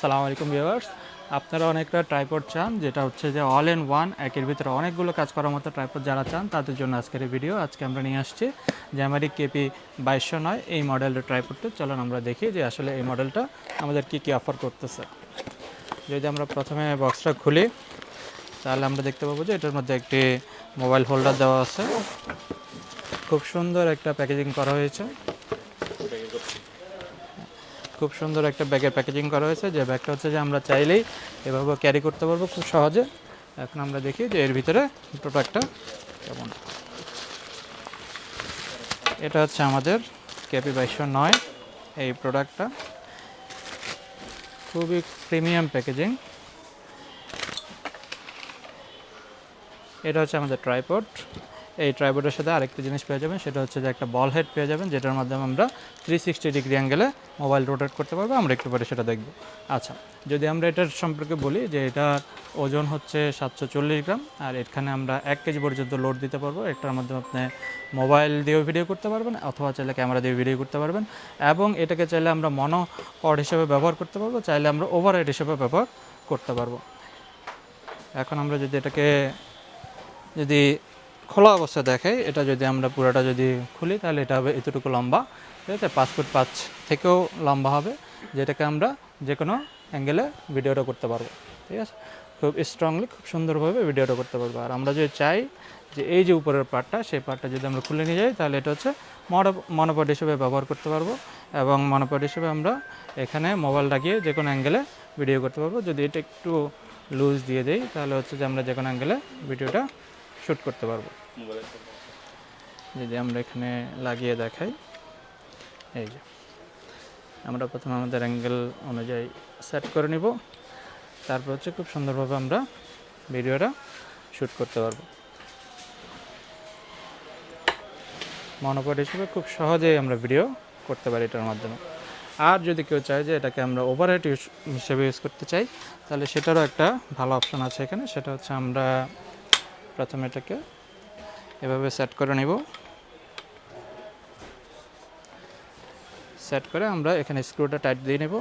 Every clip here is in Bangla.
সালাম আলাইকুম ভিউয়ার্স। আপনারা অনেকটা ট্রাইপড চান, যেটা হচ্ছে যে অল ইন ওয়ান একের ভিতরে অনেকগুলো কাজ করার মতো ট্রাইপড যারা চান, তাদের জন্য আজকের ভিডিও আজকে আমরা নিয়ে আসছি জ্যামারিক কেপি বাইশশো নয়, এই মডেলের ট্রাইপডটা চলুন আমরা দেখি যে আসলে এই মডেলটা আমাদের কি কি অফার করতেছে। যদি আমরা প্রথমে বক্সটা খুলি, তাহলে আমরা দেখতে পাবো যে এটার মধ্যে একটি মোবাইল হোল্ডার দেওয়া আছে। খুব সুন্দর একটা প্যাকেজিং করা হয়েছে। খুব সুন্দর একটা ব্যাগের প্যাকেজিং করা হয়েছে। যে ব্যাগটা হচ্ছে যে আমরা চাইলেই এভাবে ক্যারি করতে পারব খুব সহজে। এখন আমরা দেখি যে এর ভিতরে প্রোডাক্টটা কেমন। এটা হচ্ছে আমাদের কেপি বাইশশো নয়, এই প্রোডাক্টটা খুবই প্রিমিয়াম প্যাকেজিং এটা হচ্ছে আমাদের ট্রাইপড এই ট্রাইপডের সাথে আরেকটা জিনিস পেয়ে যাবেন, সেটা হচ্ছে যে একটা বল হেড পেয়ে যাবেন, যেটার মাধ্যমে আমরা থ্রি সিক্সটি ডিগ্রি অ্যাঙ্গেলে মোবাইল রোটেট করতে পারব, আমরা একটু পরে সেটা দেখব। আচ্ছা যদি আমরা এটার সম্পর্কে বলি যে এটার ওজন হচ্ছে সাতশো চল্লিশ গ্রাম, আর এখানে আমরা এক কেজি পর্যন্ত লোড দিতে পারব, এটার মাধ্যমে আপনি মোবাইল দিয়েও ভিডিও করতে পারবেন, অথবা চাইলে ক্যামেরা দিয়ে ভিডিও করতে পারবেন, এবং এটাকে চাইলে আমরা মনো পড হিসেবে ব্যবহার করতে পারব, চাইলে আমরা ওভারহেড হিসেবে ব্যবহার করতে পারব। এখন আমরা যদি এটাকে যদি খোলা অবস্থা দেখাই। এটা যদি আমরা পুরোটা যদি খুলি, তাহলে এটা হবে এতটুকু লম্বা। ঠিক আছে? পাঁচ ফুট পাঁচ থেকেও লম্বা হবে, যেটাকে আমরা যে কোনো অ্যাঙ্গেলে ভিডিওটা করতে পারব। ঠিক আছে? খুব স্ট্রংলি খুব সুন্দরভাবে ভিডিওটা করতে পারব। আর আমরা যদি চাই যে এই যে উপরের পার্টটা সেই পার্টটা যদি আমরা খুলে নিয়ে যাই, তাহলে এটা হচ্ছে মনো মনোপড হিসেবে ব্যবহার করতে পারব। এবং মনোপড হিসেবে আমরা এখানে মোবাইল লাগিয়ে যে কোনো অ্যাঙ্গেলে ভিডিও করতে পারব। যদি এটা একটু লুজ দিয়ে দেই, তাহলে হচ্ছে যে আমরা যে কোনো অ্যাঙ্গেলে ভিডিওটা শ্যুট করতে পারব। যদি আমরা এখানে লাগিয়ে দেখাই, এই যে। আমরা প্রথমে আমাদের অ্যাঙ্গেল অনুযায়ী সেট করে নিব। তারপর হচ্ছে খুব সুন্দরভাবে আমরা ভিডিওটা শ্যুট করতে পারব। মনোপড হিসেবে খুব সহজেই আমরা ভিডিও করতে পারি এটার মাধ্যমে। আর যদি কেউ চায় যে এটাকে আমরা ওভারহেড হিসেবে ইউজ করতে চাই, তাহলে সেটারও একটা ভালো অপশন আছে এখানে। সেটা হচ্ছে আমরা প্রথমে এটাকে এভাবে সেট করে নিব। সেট করে আমরা এখানে স্ক্রুটা টাইট দিয়ে নেব।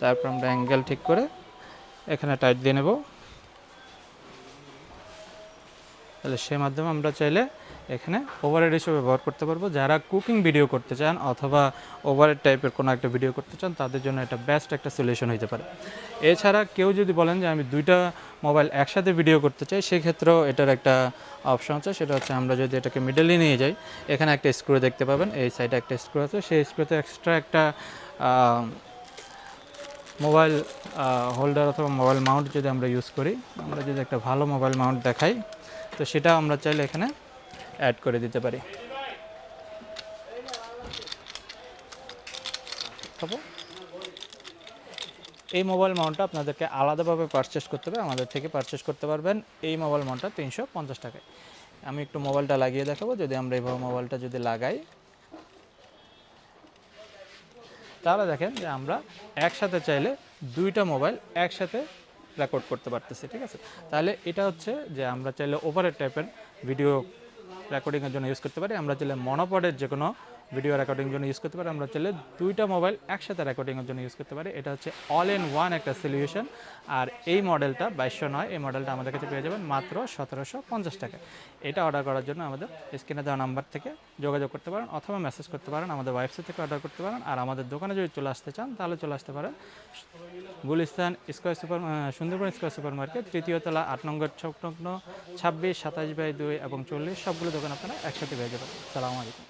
তারপর আমরা অ্যাঙ্গেল ঠিক করে এখানে টাইট দিয়ে নেব। তাহলে সে মাধ্যমে আমরা চাইলে এখানে ওভারহেড হিসেবে ব্যবহার করতে পারব। যারা কুকিং ভিডিও করতে চান অথবা ওভারহেড টাইপের কোনো একটা ভিডিও করতে চান, তাদের জন্য এটা বেস্ট একটা সলিউশন হতে পারে। এছাড়া কেউ যদি বলেন যে আমি দুইটা মোবাইল একসাথে ভিডিও করতে চাই, সেক্ষেত্রেও এটার একটা অপশন আছে। সেটা হচ্ছে আমরা যদি এটাকে মিডলে নিয়ে যাই, এখানে একটা স্ক্রু দেখতে পাবেন, এই সাইডে একটা স্ক্রু আছে। সেই স্ক্রুতে এক্সট্রা একটা মোবাইল হোল্ডার অথবা মোবাইল মাউন্ট যদি আমরা ইউজ করি, আমরা যদি একটা ভালো মোবাইল মাউন্ট দেখাই তো সেটা আমরা চাইলে এখানে অ্যাড করে দিতে পারি। এই মোবাইল মাউন্টটা আপনাদেরকে আলাদাভাবে পারচেস করতে হবে, আমাদের থেকে পারচেস করতে পারবেন। এই মোবাইল মাউন্টটা তিনশো পঞ্চাশ টাকায়। আমি একটু মোবাইলটা লাগিয়ে দেখাবো, যদি আমরা এইভাবে মোবাইলটা যদি লাগাই। তাহলে দেখেন যে আমরা একসাথে চাইলে দুইটা মোবাইল একসাথে রেকর্ড করতে পারতেছি ঠিক আছে? তাহলে এটা হচ্ছে যে আমরা চাইলে ওভারের টাইপের ভিডিও রেকর্ডিংয়ের জন্য ইউজ করতে পারি। আমরা চাইলে মনোপডের যে কোনো ভিডিও রেকর্ডিংয়ের জন্য ইউজ করতে পারি। আমরা চাইলে দুইটা মোবাইল একসাথে রেকর্ডিংয়ের জন্য ইউজ করতে পারি। এটা হচ্ছে অল ইন ওয়ান একটা সলিউশন আর এই মডেলটা বাইশশো নয়, এই মডেলটা আমাদের কাছে পেয়ে যাবেন মাত্র সতেরোশো পঞ্চাশ টাকা এটা অর্ডার করার জন্য আমাদের স্ক্রিনে দেওয়া নাম্বার থেকে যোগাযোগ করতে পারেন অথবা মেসেজ করতে পারেন। আমাদের ওয়েবসাইট থেকে অর্ডার করতে পারেন। আর আমাদের দোকানে যদি চলে আসতে চান, তাহলে চলে আসতে পারেন Gulistan square super Sundarban square super market তৃতীয় তলা আট নম্বর চকনগ্ন ছাব্বিশ, সাতাশ বাই দুই এবং চল্লিশ, সবগুলো দোকান আপনারা একসাথে পেয়ে যাবেন। সালামু আলাইকুম।